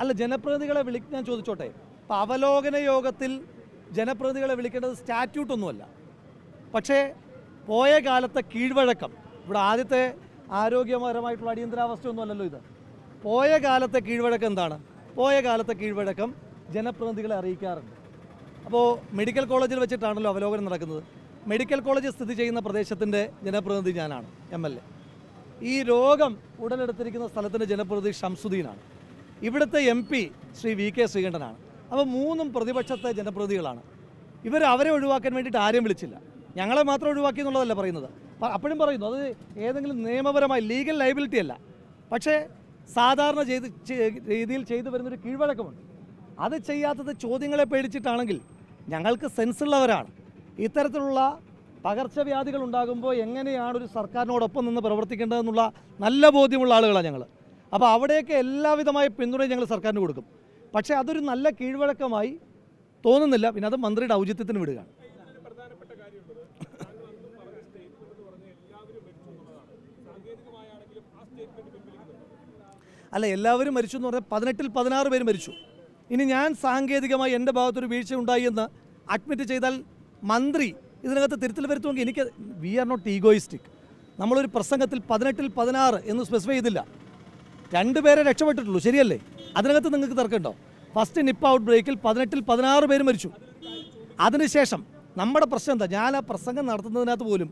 അല്ല ജനപ്രതിനിധികളെ വിളി ഞാൻ ചോദിച്ചോട്ടെ. ഇപ്പം അവലോകന യോഗത്തിൽ ജനപ്രതിനിധികളെ വിളിക്കേണ്ടത് സ്റ്റാറ്റ്യൂട്ടൊന്നുമല്ല പക്ഷേ പോയ കാലത്തെ കീഴ്വഴക്കം ഇവിടെ ആദ്യത്തെ ആരോഗ്യപരമായിട്ടുള്ള അടിയന്തരാവസ്ഥയൊന്നും അല്ലല്ലോ ഇത്. പോയ കാലത്തെ കീഴ്വഴക്കം എന്താണ്? പോയ കാലത്തെ കീഴ്വഴക്കം ജനപ്രതിനിധികളെ അറിയിക്കാറുണ്ട്. അപ്പോൾ മെഡിക്കൽ കോളേജിൽ വെച്ചിട്ടാണല്ലോ അവലോകനം നടക്കുന്നത്. മെഡിക്കൽ കോളേജ് സ്ഥിതി ചെയ്യുന്ന പ്രദേശത്തിന്റെ ജനപ്രതിനിധി ഞാനാണ് എ ഈ രോഗം ഉടലെടുത്തിരിക്കുന്ന സ്ഥലത്തിന്റെ ജനപ്രതിനിധി ഷംസുദ്ദീനാണ്. ഇവിടുത്തെ M P Shri V K ശ്രീകണ്ഠനാണ്. അപ്പോൾ മൂന്നും പ്രതിപക്ഷത്തെ ജനപ്രതിനിധികളാണ്. ഇവർ അവരെ ഒഴിവാക്കാൻ വേണ്ടിയിട്ട് ആരെയും വിളിച്ചില്ല. ഞങ്ങളെ മാത്രം ഒഴിവാക്കി എന്നുള്ളതല്ല പറയുന്നത്. അപ്പോഴും പറയുന്നു അത് ഏതെങ്കിലും നിയമപരമായി ലീഗൽ ലൈബിലിറ്റി അല്ല. പക്ഷേ സാധാരണ ചെയ്ത് രീതിയിൽ ചെയ്തു വരുന്നൊരു കീഴ്വഴക്കമുണ്ട്. അത് ചെയ്യാത്തത് ചോദ്യങ്ങളെ പേടിച്ചിട്ടാണെങ്കിൽ ഞങ്ങൾക്ക് സെൻസുള്ളവരാണ് ഇത്തരത്തിലുള്ള പകർച്ചവ്യാധികൾ ഉണ്ടാകുമ്പോൾ എങ്ങനെയാണ് ഒരു സർക്കാരിനോടൊപ്പം നിന്ന് പ്രവർത്തിക്കേണ്ടതെന്നുള്ള നല്ല ബോധ്യമുള്ള ആളുകളാണ് ഞങ്ങൾ അപ്പോൾ അവിടെയൊക്കെ എല്ലാവിധമായ പിന്തുണയും ഞങ്ങൾ സർക്കാരിന് കൊടുക്കും. പക്ഷേ അതൊരു നല്ല കീഴ്വഴക്കമായി തോന്നുന്നില്ല. പിന്നെ അത് മന്ത്രിയുടെ ഔചിത്യത്തിന് വിടുകയാണ്. അല്ല എല്ലാവരും മരിച്ചു എന്ന് പറഞ്ഞാൽ പതിനെട്ടിൽ പതിനാറ് പേര് മരിച്ചു. ഇനി ഞാൻ സാങ്കേതികമായി എന്റെ ഭാഗത്തൊരു വീഴ്ച ഉണ്ടായി എന്ന് അഡ്മിറ്റ് ചെയ്താൽ മന്ത്രി ഇതിനകത്ത് തിരുത്തൽ വരുത്തുമെങ്കിൽ എനിക്ക് വി ആർ നോട്ട് ഈഗോയിസ്റ്റിക് നമ്മളൊരു പ്രസംഗത്തിൽ പതിനെട്ടിൽ പതിനാറ് എന്ന് സ്പെസിഫൈ ചെയ്തില്ല. രണ്ടുപേരെ രക്ഷപ്പെട്ടിട്ടുള്ളൂ. ശരിയല്ലേ? അതിനകത്ത് നിങ്ങൾക്ക് തർക്കമുണ്ടോ? ഫസ്റ്റ് നിപ്പ് ഔട്ട് ബ്രേക്കിൽ പതിനെട്ടിൽ പതിനാറ് പേര് മരിച്ചു. അതിനുശേഷം നമ്മുടെ പ്രശ്നം എന്താ? ഞാൻ ആ പ്രസംഗം നടത്തുന്നതിനകത്ത് പോലും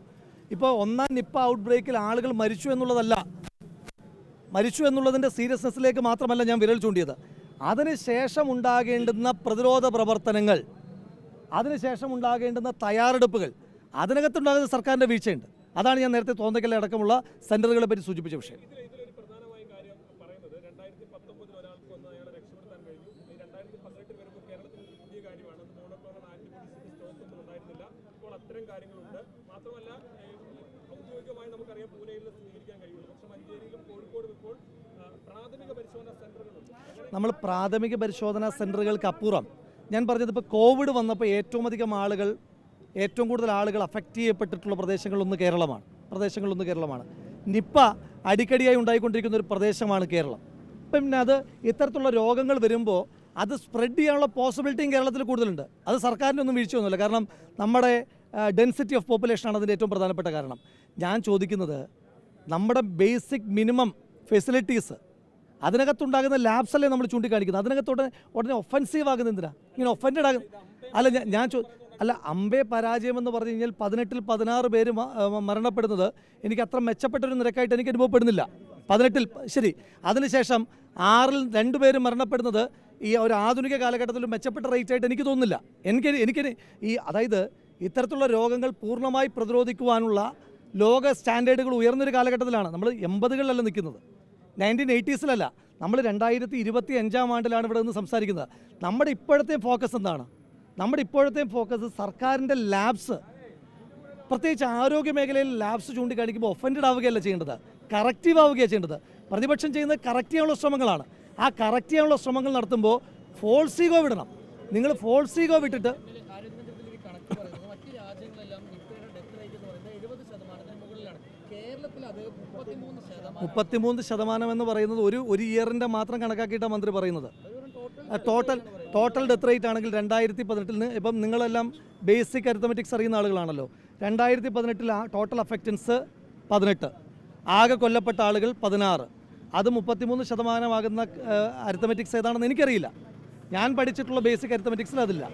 ഇപ്പോൾ ഒന്നാം നിപ്പ ഔട്ട് ബ്രേക്കിൽ ആളുകൾ മരിച്ചു എന്നുള്ളതല്ല. മരിച്ചു എന്നുള്ളതിന്റെ സീരിയസ്നെസ്സിലേക്ക് മാത്രമല്ല ഞാൻ വിരൽ ചൂണ്ടിയത്. അതിനുശേഷം ഉണ്ടാകേണ്ടുന്ന പ്രതിരോധ പ്രവർത്തനങ്ങൾ അതിനുശേഷം ഉണ്ടാകേണ്ടുന്ന തയ്യാറെടുപ്പുകൾ അതിനകത്തുണ്ടാകുന്ന സർക്കാരിന്റെ വീഴ്ചയുണ്ട്. അതാണ് ഞാൻ നേരത്തെ തോന്നക്കൽ അടക്കമുള്ള സെന്ററുകളെ പറ്റി സൂചിപ്പിച്ച വിഷയം. നമ്മൾ പ്രാഥമിക പരിശോധനാ സെന്ററുകൾക്ക് അപ്പുറം. ഞാൻ പറഞ്ഞത് ഇപ്പോൾ കോവിഡ് വന്നപ്പോൾ ഏറ്റവും അധികം ആളുകൾ ഏറ്റവും കൂടുതൽ ആളുകൾ അഫക്റ്റ് ചെയ്യപ്പെട്ടിട്ടുള്ള പ്രദേശങ്ങളൊന്ന് കേരളമാണ്. പ്രദേശങ്ങളിലൊന്ന് കേരളമാണ്. നിപ്പ അടിക്കടിയായി ഉണ്ടായിക്കൊണ്ടിരിക്കുന്ന ഒരു പ്രദേശമാണ് കേരളം. ഇപ്പം പിന്നെ അത് ഇത്തരത്തിലുള്ള രോഗങ്ങൾ വരുമ്പോൾ അത് സ്പ്രെഡ് ചെയ്യാനുള്ള പോസിബിലിറ്റിയും കേരളത്തിൽ കൂടുതലുണ്ട്. അത് സർക്കാരിന്റെ ഒന്നും വീഴ്ചയൊന്നുമില്ല. കാരണം നമ്മുടെ ഡെൻസിറ്റി ഓഫ് പോപ്പുലേഷനാണ് അതിന്റെ ഏറ്റവും പ്രധാനപ്പെട്ട കാരണം. ഞാൻ ചോദിക്കുന്നത് നമ്മുടെ ബേസിക് മിനിമം ഫെസിലിറ്റീസ് അതിനകത്തുണ്ടാകുന്ന ലാബ്സ് അല്ലേ നമ്മൾ ചൂണ്ടിക്കാണിക്കുന്നത്? അതിനകത്ത് ഉടനെ ഒഫൻസീവ് ആകുന്നത് എന്തിനാ? ഇങ്ങനെ ഒഫൻഡഡ് ആകുന്ന അല്ല ഞാൻ ചോ അല്ല അമ്പേ പരാജയം എന്ന് പറഞ്ഞു കഴിഞ്ഞാൽ പതിനെട്ടിൽ പതിനാറ് പേര് മരണപ്പെടുന്നത് എനിക്ക് അത്ര മെച്ചപ്പെട്ടൊരു നിരക്കായിട്ട് എനിക്ക് അനുഭവപ്പെടുന്നില്ല. പതിനെട്ടിൽ ശരി. അതിനുശേഷം ആറിൽ രണ്ട് പേര് മരണപ്പെടുന്നത് ഈ ഒരു ആധുനിക കാലഘട്ടത്തിൽ മെച്ചപ്പെട്ട റേറ്റ് ആയിട്ട് എനിക്ക് തോന്നുന്നില്ല. എനിക്ക് എനിക്ക് ഈ അതായത് ഇത്തരത്തിലുള്ള രോഗങ്ങൾ പൂർണമായി പ്രതിരോധിക്കുവാനുള്ള ലോക സ്റ്റാൻഡേർഡുകൾ ഉയർന്നൊരു കാലഘട്ടത്തിലാണ്. നമ്മൾ എൺപതുകളിലല്ല നിൽക്കുന്നത്. നയന്റീൻ എയ്റ്റീസിലല്ല. നമ്മൾ രണ്ടായിരത്തി ഇരുപത്തി അഞ്ചാം ആണ്ടിലാണ് ഇവിടെ നിന്ന് സംസാരിക്കുന്നത്. നമ്മുടെ ഇപ്പോഴത്തെ ഫോക്കസ് എന്താണ്? നമ്മുടെ ഇപ്പോഴത്തെ ഫോക്കസ് സർക്കാരിന്റെ ലാബ്സ്. പ്രത്യേകിച്ച് ആരോഗ്യ മേഖലയിൽ ലാബ്സ് ചൂണ്ടിക്കാണിക്കുമ്പോൾ ഒഫൻഡഡ് ആവുകയല്ല ചെയ്യേണ്ടത്. കറക്റ്റീവ് ആവുകയാണ് ചെയ്യേണ്ടത്. പ്രതിപക്ഷം ചെയ്യുന്നത് കറക്റ്റ് ചെയ്യാനുള്ള ശ്രമങ്ങളാണ്. ആ കറക്റ്റ് ചെയ്യാനുള്ള ശ്രമങ്ങൾ നടത്തുമ്പോൾ ഫോൾസീഗോ വിടണം. നിങ്ങൾ ഫോൾസീഗോ വിട്ടിട്ട് ആരോഗ്യമന്ത്രത്തിൽ ഒരു കണക്ക് പറയുന്നത് മറ്റ് രാജ്യങ്ങളെല്ലാം നിപ്പയുടെ ഡെത്ത് റേറ്റ് എന്ന് പറയുന്നത് എഴുപത് ശതമാനത്തിന് മുകളിലാണ് കേരളത്തിൽ അത് മുപ്പത്തിമൂന്ന് ശതമാനം. എന്ന് പറയുന്നത് ഒരു ഒരു ഇയറിന്റെ മാത്രം കണക്കാക്കിയിട്ടാണ് മന്ത്രി പറയുന്നത്. ടോട്ടൽ ടോട്ടൽ ഡെത്ത് റേറ്റ് ആണെങ്കിൽ രണ്ടായിരത്തി പതിനെട്ടിൽ ഇപ്പം നിങ്ങളെല്ലാം ബേസിക് അരിത്തമെറ്റിക്സ് അറിയുന്ന ആളുകളാണല്ലോ. രണ്ടായിരത്തി പതിനെട്ടിൽ ആ ടോട്ടൽ അഫക്റ്റൻസ് പതിനെട്ട്. ആകെ കൊല്ലപ്പെട്ട ആളുകൾ പതിനാറ്. അത് മുപ്പത്തിമൂന്ന് ശതമാനമാകുന്ന അരിത്തമെറ്റിക്സ് ഏതാണെന്ന് എനിക്കറിയില്ല. ഞാൻ പഠിച്ചിട്ടുള്ള ബേസിക് അരിത്തമെറ്റിക്സിൽ അതില്ല.